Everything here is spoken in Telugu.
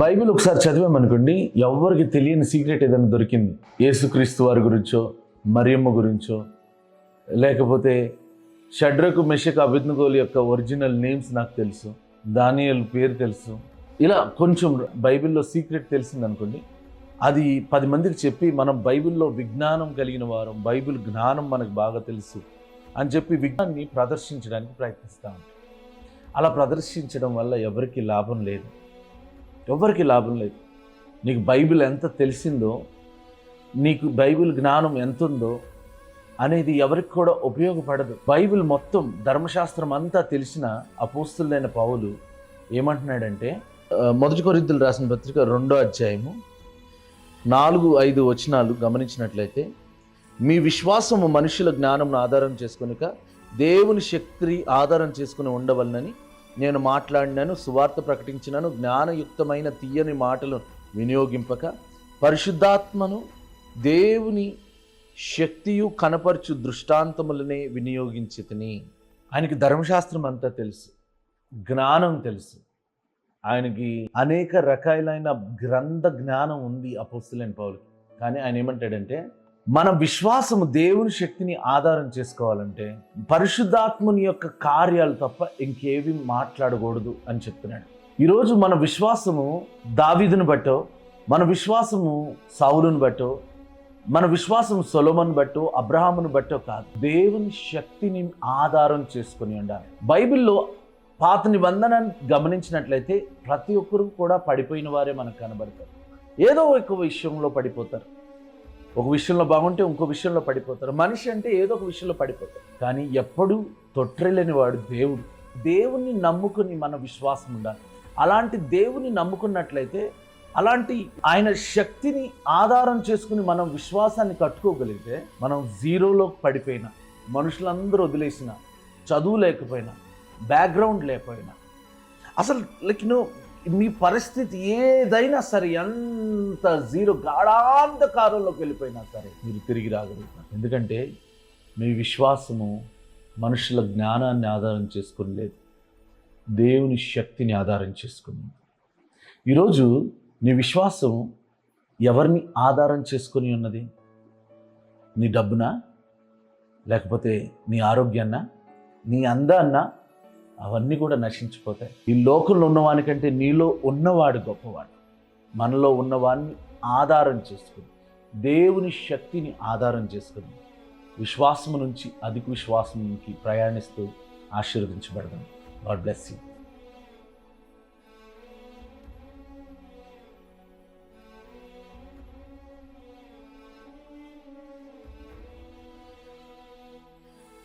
బైబిల్ ఒకసారి చదివామనుకోండి ఎవరికి తెలియని సీక్రెట్ ఏదైనా దొరికింది. యేసుక్రీస్తు వారి గురించో మరియమ్మ గురించో లేకపోతే షడ్రకు మెషక్ అభిజ్ఞగోలు యొక్క ఒరిజినల్ నేమ్స్ నాకు తెలుసు దానియల్ పేరు తెలుసు. ఇలా కొంచెం బైబిల్లో సీక్రెట్ తెలిసిందనుకోండి అది పది మందికి చెప్పి మనం బైబిల్లో విజ్ఞానం కలిగిన వారం బైబిల్ జ్ఞానం మనకు బాగా తెలుసు అని చెప్పి విజ్ఞానాన్ని ప్రదర్శించడానికి ప్రయత్నిస్తాం అలా ప్రదర్శించడం వల్ల ఎవరికి లాభం లేదు. ఎవరికి లాభం లేదు. నీకు బైబిల్ ఎంత తెలిసిందో నీకు బైబిల్ జ్ఞానం ఎంత ఉందో అనేది ఎవరికి కూడా ఉపయోగపడదు. బైబిల్ మొత్తం ధర్మశాస్త్రం అంతా తెలిసిన అపోస్తులైన పౌలు ఏమంటున్నాడంటే మొదటి కొరిద్దులు రాసిన పత్రిక రెండో అధ్యాయము నాలుగు ఐదు వచనాలు గమనించినట్లయితే మీ విశ్వాసము మనుషుల జ్ఞానంను ఆధారం చేసుకునిక దేవుని శక్తి ఆధారం చేసుకుని ఉండవలనని నేను మాట్లాడినాను సువార్త ప్రకటించినాను జ్ఞానయుక్తమైన తీయని మాటలు వినియోగింపక పరిశుద్ధాత్మను దేవుని శక్తియు కనపరచు దృష్టాంతములనే వినియోగించి తిని. ఆయనకి ధర్మశాస్త్రం అంతా తెలుసు జ్ఞానం తెలుసు. ఆయనకి అనేక రకాలైన గ్రంథ జ్ఞానం ఉంది అపోస్తులైన పౌలకి కానీ ఆయన ఏమంటాడంటే మన విశ్వాసము దేవుని శక్తిని ఆధారం చేసుకోవాలంటే పరిశుద్ధాత్ముని యొక్క కార్యాలు తప్ప ఇంకేవి మాట్లాడకూడదు అని చెప్తున్నాడు. ఈరోజు మన విశ్వాసము దావీదును బట్టో మన విశ్వాసము సౌలును బట్టో మన విశ్వాసం సొలమన్ బట్టో అబ్రహామును బట్టో కాదు. దేవుని శక్తిని ఆధారం చేసుకుని ఉండాలి. బైబిల్లో పాత నిబంధన గమనించినట్లయితే ప్రతి ఒక్కరు కూడా పడిపోయిన వారే మనకు కనబడతారు. ఏదో ఒక విషయంలో పడిపోతారు. ఒక విషయంలో బాగుంటే ఇంకో విషయంలో పడిపోతారు. మనిషి అంటే ఏదో ఒక విషయంలో పడిపోతారు. కానీ ఎప్పుడూ తొట్టెలేని వాడు దేవుడు. దేవుణ్ణి నమ్ముకుని మన విశ్వాసం ఉండాలి. అలాంటి దేవుని నమ్ముకున్నట్లయితే అలాంటి ఆయన శక్తిని ఆధారం చేసుకుని మనం విశ్వాసాన్ని కట్టుకోగలిగితే మనం జీరోలో పడిపోయినా మనుషులందరూ వదిలేసిన చదువు లేకపోయినా బ్యాక్గ్రౌండ్ లేకపోయినా అసలు లైక్ నో మీ పరిస్థితి ఏదైనా సరే ఎంత జీరో గాఢాంధకారంలోకి వెళ్ళిపోయినా సరే మీరు తిరిగి రాగలుగుతారు. ఎందుకంటే మీ విశ్వాసము మనుషుల జ్ఞానాన్ని ఆధారం చేసుకుని లేదు. దేవుని శక్తిని ఆధారం చేసుకుని ఈరోజు నీ విశ్వాసం ఎవరిని ఆధారం చేసుకొని ఉన్నది? నీ డబ్బునా? లేకపోతే నీ ఆరోగ్యాన్నా? నీ అందాన్నా? అవన్నీ కూడా నశించిపోతాయి. ఈ లోకంలో ఉన్నవానికంటే నీలో ఉన్నవాడు గొప్పవాడు. మనలో ఉన్నవాడిని ఆధారం చేసుకుని దేవుని శక్తిని ఆధారం చేసుకుని విశ్వాసము నుంచి అధిక విశ్వాసం నుంచి ప్రయాణిస్తూ ఆశీర్వదించబడదాం. God bless you.